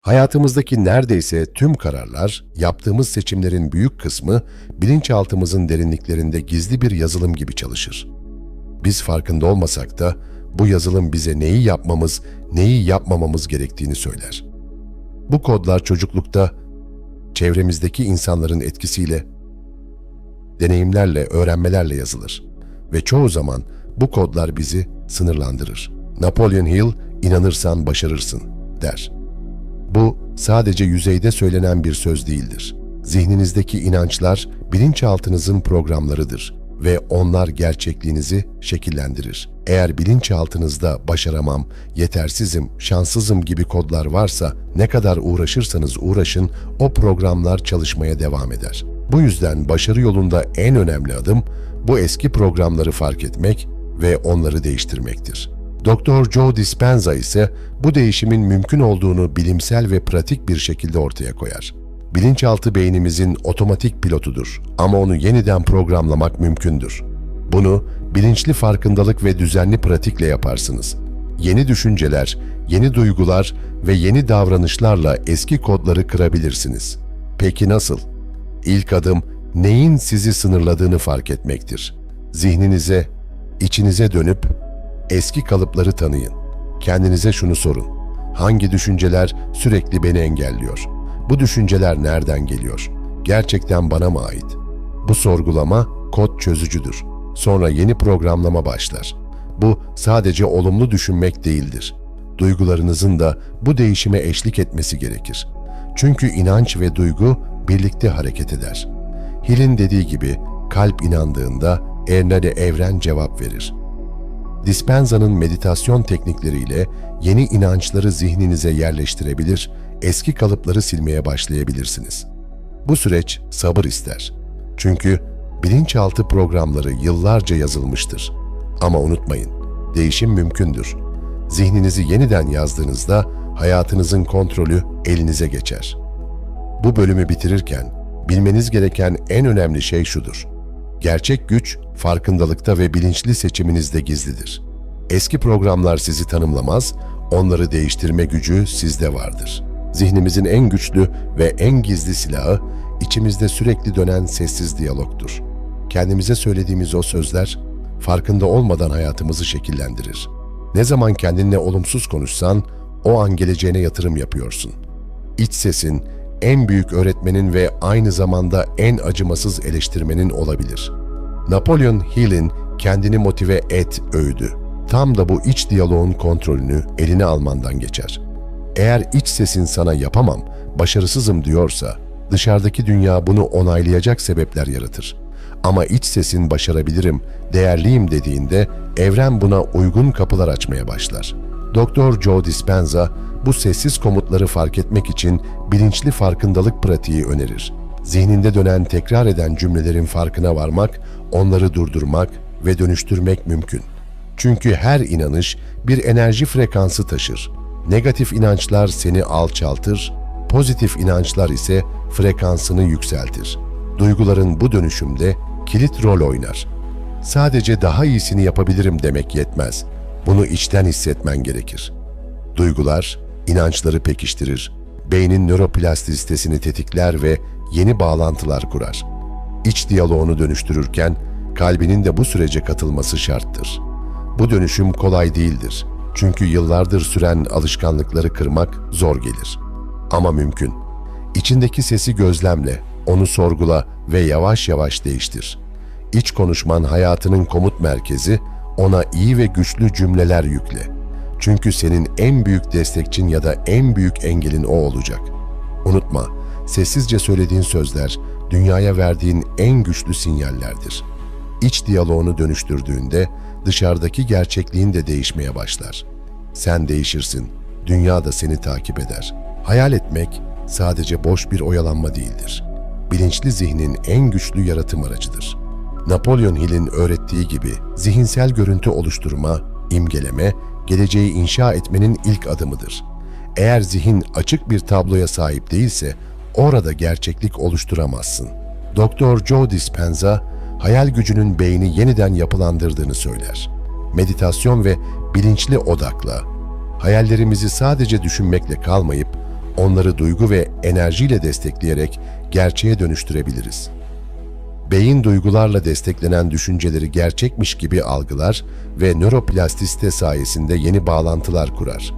Hayatımızdaki neredeyse tüm kararlar, yaptığımız seçimlerin büyük kısmı bilinçaltımızın derinliklerinde gizli bir yazılım gibi çalışır. Biz farkında olmasak da bu yazılım bize neyi yapmamız, neyi yapmamamız gerektiğini söyler. Bu kodlar çocuklukta çevremizdeki insanların etkisiyle, deneyimlerle, öğrenmelerle yazılır ve çoğu zaman bu kodlar bizi sınırlandırır. Napoleon Hill, inanırsan başarırsın der. Bu sadece yüzeyde söylenen bir söz değildir. Zihninizdeki inançlar bilinçaltınızın programlarıdır ve onlar gerçekliğinizi şekillendirir. Eğer bilinçaltınızda başaramam, yetersizim, şanssızım gibi kodlar varsa ne kadar uğraşırsanız uğraşın o programlar çalışmaya devam eder. Bu yüzden başarı yolunda en önemli adım bu eski programları fark etmek ve onları değiştirmektir. Dr. Joe Dispenza ise bu değişimin mümkün olduğunu bilimsel ve pratik bir şekilde ortaya koyar. Bilinçaltı beynimizin otomatik pilotudur ama onu yeniden programlamak mümkündür. Bunu bilinçli farkındalık ve düzenli pratikle yaparsınız. Yeni düşünceler, yeni duygular ve yeni davranışlarla eski kodları kırabilirsiniz. Peki nasıl? İlk adım neyin sizi sınırladığını fark etmektir. Zihninize, içinize dönüp eski kalıpları tanıyın. Kendinize şunu sorun. Hangi düşünceler sürekli beni engelliyor? Bu düşünceler nereden geliyor? Gerçekten bana mı ait? Bu sorgulama kod çözücüdür. Sonra yeni programlama başlar. Bu sadece olumlu düşünmek değildir. Duygularınızın da bu değişime eşlik etmesi gerekir. Çünkü inanç ve duygu birlikte hareket eder. Hill'in dediği gibi kalp inandığında ernade evren cevap verir. Dispenza'nın meditasyon teknikleriyle yeni inançları zihninize yerleştirebilir, eski kalıpları silmeye başlayabilirsiniz. Bu süreç sabır ister. Çünkü bilinçaltı programları yıllarca yazılmıştır. Ama unutmayın, değişim mümkündür. Zihninizi yeniden yazdığınızda hayatınızın kontrolü elinize geçer. Bu bölümü bitirirken bilmeniz gereken en önemli şey şudur. Gerçek güç farkındalıkta ve bilinçli seçiminizde gizlidir. Eski programlar sizi tanımlamaz, onları değiştirme gücü sizde vardır. Zihnimizin en güçlü ve en gizli silahı içimizde sürekli dönen sessiz diyalogtur. Kendimize söylediğimiz o sözler farkında olmadan hayatımızı şekillendirir. Ne zaman kendinle olumsuz konuşsan o an geleceğine yatırım yapıyorsun. İç sesin en büyük öğretmenin ve aynı zamanda en acımasız eleştirmenin olabilir. Napolyon Hill'in kendini motive et öğüdü. Tam da bu iç diyaloğun kontrolünü eline almandan geçer. Eğer iç sesin sana yapamam, başarısızım diyorsa, dışarıdaki dünya bunu onaylayacak sebepler yaratır. Ama iç sesin başarabilirim, değerliyim dediğinde evren buna uygun kapılar açmaya başlar. Dr. Joe Dispenza bu sessiz komutları fark etmek için bilinçli farkındalık pratiği önerir. Zihninde dönen tekrar eden cümlelerin farkına varmak, onları durdurmak ve dönüştürmek mümkün. Çünkü her inanış bir enerji frekansı taşır. Negatif inançlar seni alçaltır, pozitif inançlar ise frekansını yükseltir. Duyguların bu dönüşümde kilit rol oynar. Sadece daha iyisini yapabilirim demek yetmez. Bunu içten hissetmen gerekir. Duygular, inançları pekiştirir, beynin nöroplastisitesini tetikler ve yeni bağlantılar kurar. İç diyaloğunu dönüştürürken kalbinin de bu sürece katılması şarttır. Bu dönüşüm kolay değildir. Çünkü yıllardır süren alışkanlıkları kırmak zor gelir. Ama mümkün. İçindeki sesi gözlemle, onu sorgula ve yavaş yavaş değiştir. İç konuşman hayatının komut merkezi, ona iyi ve güçlü cümleler yükle. Çünkü senin en büyük destekçin ya da en büyük engelin o olacak. Unutma, sessizce söylediğin sözler dünyaya verdiğin en güçlü sinyallerdir. İç diyaloğunu dönüştürdüğünde dışarıdaki gerçekliğin de değişmeye başlar. Sen değişirsin, dünya da seni takip eder. Hayal etmek sadece boş bir oyalanma değildir. Bilinçli zihnin en güçlü yaratım aracıdır. Napolyon Hill'in öğrettiği gibi zihinsel görüntü oluşturma, imgeleme, geleceği inşa etmenin ilk adımıdır. Eğer zihin açık bir tabloya sahip değilse orada gerçeklik oluşturamazsın. Dr. Joe Dispenza, hayal gücünün beyni yeniden yapılandırdığını söyler. Meditasyon ve bilinçli odakla, hayallerimizi sadece düşünmekle kalmayıp onları duygu ve enerjiyle destekleyerek gerçeğe dönüştürebiliriz. Beyin duygularla desteklenen düşünceleri gerçekmiş gibi algılar ve nöroplastisite sayesinde yeni bağlantılar kurar.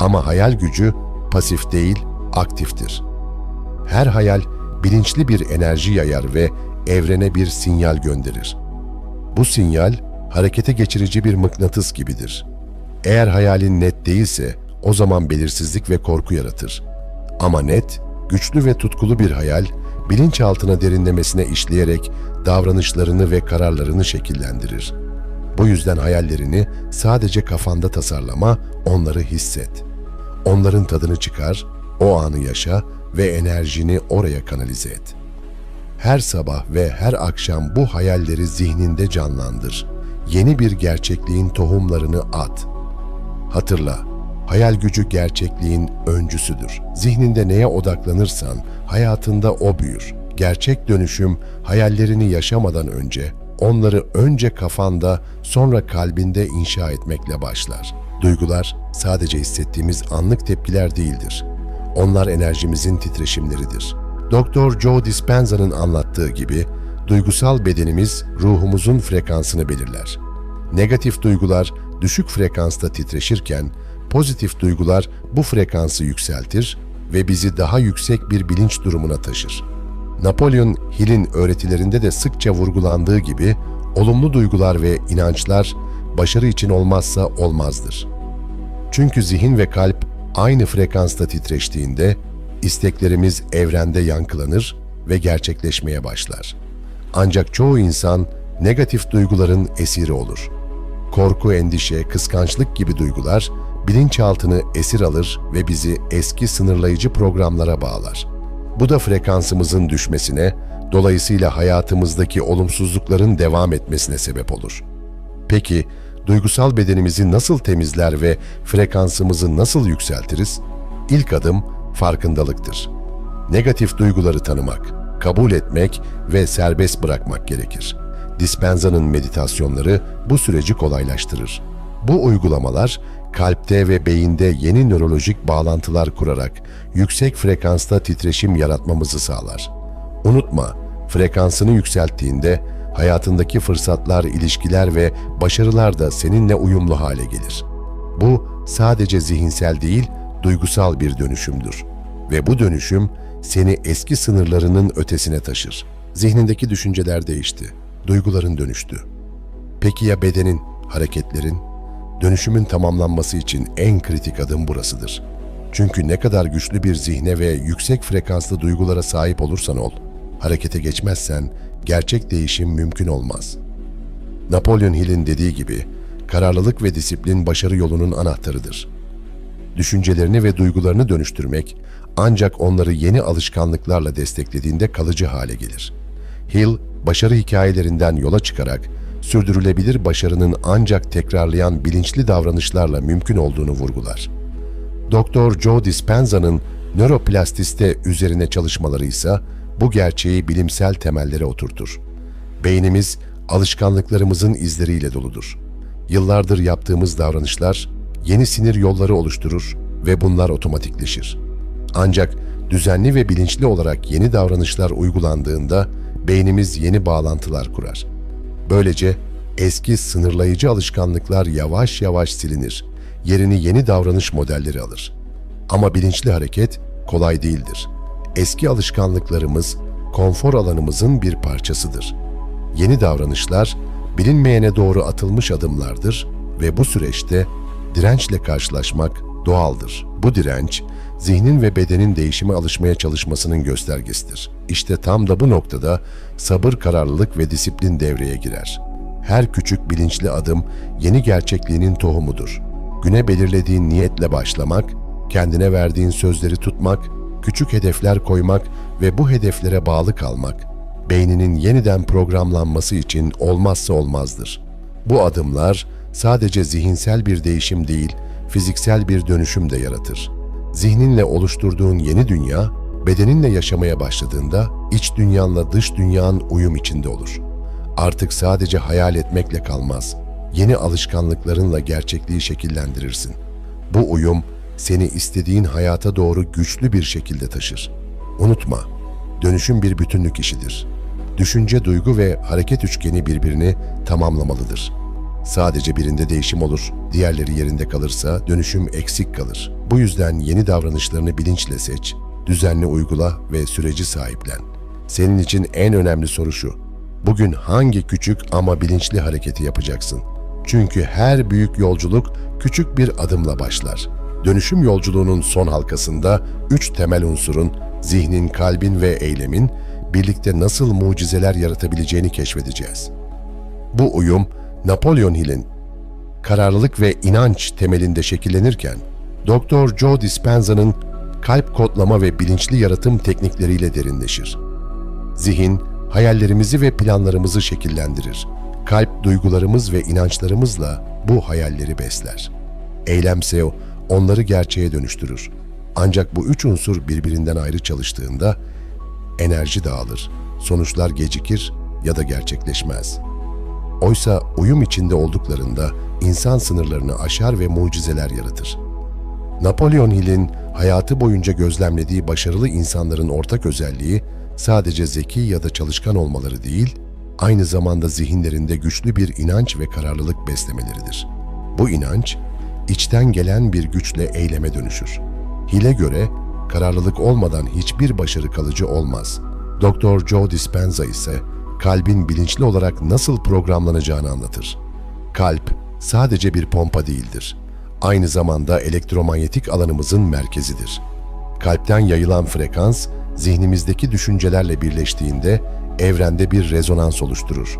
Ama hayal gücü pasif değil, aktiftir. Her hayal bilinçli bir enerji yayar ve evrene bir sinyal gönderir. Bu sinyal harekete geçirici bir mıknatıs gibidir. Eğer hayalin net değilse o zaman belirsizlik ve korku yaratır. Ama net, güçlü ve tutkulu bir hayal bilinçaltına derinlemesine işleyerek davranışlarını ve kararlarını şekillendirir. Bu yüzden hayallerini sadece kafanda tasarlama, onları hisset. Onların tadını çıkar, o anı yaşa ve enerjini oraya kanalize et. Her sabah ve her akşam bu hayalleri zihninde canlandır. Yeni bir gerçekliğin tohumlarını at. Hatırla, hayal gücü gerçekliğin öncüsüdür. Zihninde neye odaklanırsan hayatında o büyür. Gerçek dönüşüm hayallerini yaşamadan önce, onları önce kafanda sonra kalbinde inşa etmekle başlar. Duygular sadece hissettiğimiz anlık tepkiler değildir. Onlar enerjimizin titreşimleridir. Doktor Joe Dispenza'nın anlattığı gibi duygusal bedenimiz ruhumuzun frekansını belirler. Negatif duygular düşük frekansta titreşirken pozitif duygular bu frekansı yükseltir ve bizi daha yüksek bir bilinç durumuna taşır. Napolyon Hill'in öğretilerinde de sıkça vurgulandığı gibi olumlu duygular ve inançlar başarı için olmazsa olmazdır. Çünkü zihin ve kalp aynı frekansta titreştiğinde isteklerimiz evrende yankılanır ve gerçekleşmeye başlar. Ancak çoğu insan negatif duyguların esiri olur. Korku, endişe, kıskançlık gibi duygular bilinçaltını esir alır ve bizi eski sınırlayıcı programlara bağlar. Bu da frekansımızın düşmesine, dolayısıyla hayatımızdaki olumsuzlukların devam etmesine sebep olur. Peki, duygusal bedenimizi nasıl temizler ve frekansımızı nasıl yükseltiriz? İlk adım farkındalıktır. Negatif duyguları tanımak, kabul etmek ve serbest bırakmak gerekir. Dispenza'nın meditasyonları bu süreci kolaylaştırır. Bu uygulamalar kalpte ve beyinde yeni nörolojik bağlantılar kurarak yüksek frekansta titreşim yaratmamızı sağlar. Unutma, frekansını yükselttiğinde hayatındaki fırsatlar, ilişkiler ve başarılar da seninle uyumlu hale gelir. Bu sadece zihinsel değil, duygusal bir dönüşümdür. Ve bu dönüşüm seni eski sınırlarının ötesine taşır. Zihnindeki düşünceler değişti, duyguların dönüştü. Peki ya bedenin, hareketlerin? Dönüşümün tamamlanması için en kritik adım burasıdır. Çünkü ne kadar güçlü bir zihne ve yüksek frekanslı duygulara sahip olursan ol, harekete geçmezsen gerçek değişim mümkün olmaz. Napolyon Hill'in dediği gibi, kararlılık ve disiplin başarı yolunun anahtarıdır. Düşüncelerini ve duygularını dönüştürmek ancak onları yeni alışkanlıklarla desteklediğinde kalıcı hale gelir. Hill, başarı hikayelerinden yola çıkarak sürdürülebilir başarının ancak tekrarlayan bilinçli davranışlarla mümkün olduğunu vurgular. Dr. Joe Dispenza'nın nöroplastiste üzerine çalışmaları ise bu gerçeği bilimsel temellere oturtur. Beynimiz alışkanlıklarımızın izleriyle doludur. Yıllardır yaptığımız davranışlar yeni sinir yolları oluşturur ve bunlar otomatikleşir. Ancak düzenli ve bilinçli olarak yeni davranışlar uygulandığında beynimiz yeni bağlantılar kurar. Böylece eski sınırlayıcı alışkanlıklar yavaş yavaş silinir. Yerini yeni davranış modelleri alır. Ama bilinçli hareket kolay değildir. Eski alışkanlıklarımız konfor alanımızın bir parçasıdır. Yeni davranışlar bilinmeyene doğru atılmış adımlardır ve bu süreçte dirençle karşılaşmak doğaldır. Bu direnç zihnin ve bedenin değişime alışmaya çalışmasının göstergesidir. İşte tam da bu noktada sabır, kararlılık ve disiplin devreye girer. Her küçük bilinçli adım yeni gerçekliğinin tohumudur. Güne belirlediğin niyetle başlamak, kendine verdiğin sözleri tutmak, küçük hedefler koymak ve bu hedeflere bağlı kalmak, beyninin yeniden programlanması için olmazsa olmazdır. Bu adımlar sadece zihinsel bir değişim değil, fiziksel bir dönüşüm de yaratır. Zihninle oluşturduğun yeni dünya, bedeninle yaşamaya başladığında iç dünyanla dış dünyanın uyum içinde olur. Artık sadece hayal etmekle kalmaz, yeni alışkanlıklarınla gerçekliği şekillendirirsin. Bu uyum seni istediğin hayata doğru güçlü bir şekilde taşır. Unutma, dönüşüm bir bütünlük işidir. Düşünce, duygu ve hareket üçgeni birbirini tamamlamalıdır. Sadece birinde değişim olur, diğerleri yerinde kalırsa dönüşüm eksik kalır. Bu yüzden yeni davranışlarını bilinçle seç, düzenli uygula ve süreci sahiplen. Senin için en önemli soru şu. Bugün hangi küçük ama bilinçli hareketi yapacaksın? Çünkü her büyük yolculuk küçük bir adımla başlar. Dönüşüm yolculuğunun son halkasında üç temel unsurun, zihnin, kalbin ve eylemin birlikte nasıl mucizeler yaratabileceğini keşfedeceğiz. Bu uyum, Napolyon Hill'in kararlılık ve inanç temelinde şekillenirken, Dr. Joe Dispenza'nın kalp kodlama ve bilinçli yaratım teknikleriyle derinleşir. Zihin, hayallerimizi ve planlarımızı şekillendirir. Kalp, duygularımız ve inançlarımızla bu hayalleri besler. Eylemse onları gerçeğe dönüştürür. Ancak bu üç unsur birbirinden ayrı çalıştığında enerji dağılır, sonuçlar gecikir ya da gerçekleşmez. Oysa uyum içinde olduklarında insan sınırlarını aşar ve mucizeler yaratır. Napolyon Hill'in hayatı boyunca gözlemlediği başarılı insanların ortak özelliği sadece zeki ya da çalışkan olmaları değil, aynı zamanda zihinlerinde güçlü bir inanç ve kararlılık beslemeleridir. Bu inanç, içten gelen bir güçle eyleme dönüşür. Hill'e göre kararlılık olmadan hiçbir başarı kalıcı olmaz. Dr. Joe Dispenza ise kalbin bilinçli olarak nasıl programlanacağını anlatır. Kalp sadece bir pompa değildir. Aynı zamanda elektromanyetik alanımızın merkezidir. Kalpten yayılan frekans, zihnimizdeki düşüncelerle birleştiğinde evrende bir rezonans oluşturur.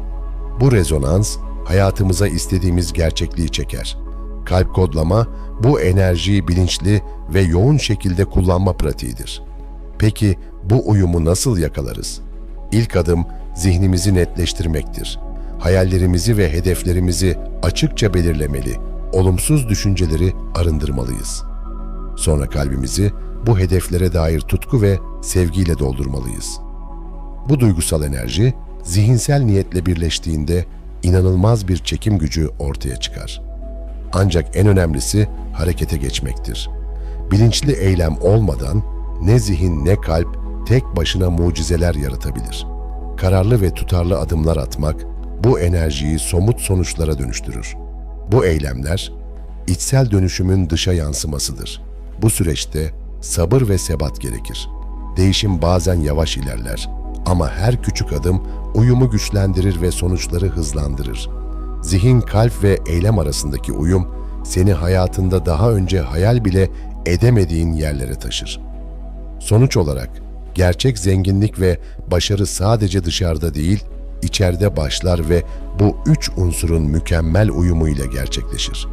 Bu rezonans, hayatımıza istediğimiz gerçekliği çeker. Kalp kodlama, bu enerjiyi bilinçli ve yoğun şekilde kullanma pratiğidir. Peki bu uyumu nasıl yakalarız? İlk adım zihnimizi netleştirmektir. Hayallerimizi ve hedeflerimizi açıkça belirlemeli, olumsuz düşünceleri arındırmalıyız. Sonra kalbimizi bu hedeflere dair tutku ve sevgiyle doldurmalıyız. Bu duygusal enerji zihinsel niyetle birleştiğinde inanılmaz bir çekim gücü ortaya çıkar. Ancak en önemlisi harekete geçmektir. Bilinçli eylem olmadan ne zihin ne kalp tek başına mucizeler yaratabilir. Kararlı ve tutarlı adımlar atmak bu enerjiyi somut sonuçlara dönüştürür. Bu eylemler içsel dönüşümün dışa yansımasıdır. Bu süreçte sabır ve sebat gerekir. Değişim bazen yavaş ilerler ama her küçük adım uyumu güçlendirir ve sonuçları hızlandırır. Zihin, kalp ve eylem arasındaki uyum seni hayatında daha önce hayal bile edemediğin yerlere taşır. Sonuç olarak gerçek zenginlik ve başarı sadece dışarıda değil, içeride başlar ve bu üç unsurun mükemmel uyumuyla gerçekleşir.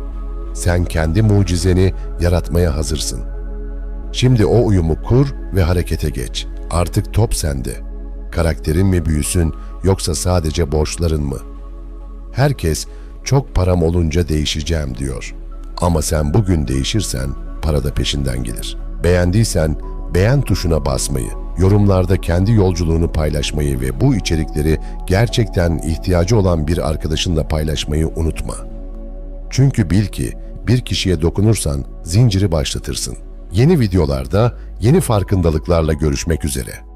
Sen kendi mucizeni yaratmaya hazırsın. Şimdi o uyumu kur ve harekete geç. Artık top sende. Karakterin mi büyüsün yoksa sadece borçların mı? Herkes çok param olunca değişeceğim diyor. Ama sen bugün değişirsen para da peşinden gelir. Beğendiysen beğen tuşuna basmayı, yorumlarda kendi yolculuğunu paylaşmayı ve bu içerikleri gerçekten ihtiyacı olan bir arkadaşınla paylaşmayı unutma. Çünkü bil ki bir kişiye dokunursan zinciri başlatırsın. Yeni videolarda yeni farkındalıklarla görüşmek üzere.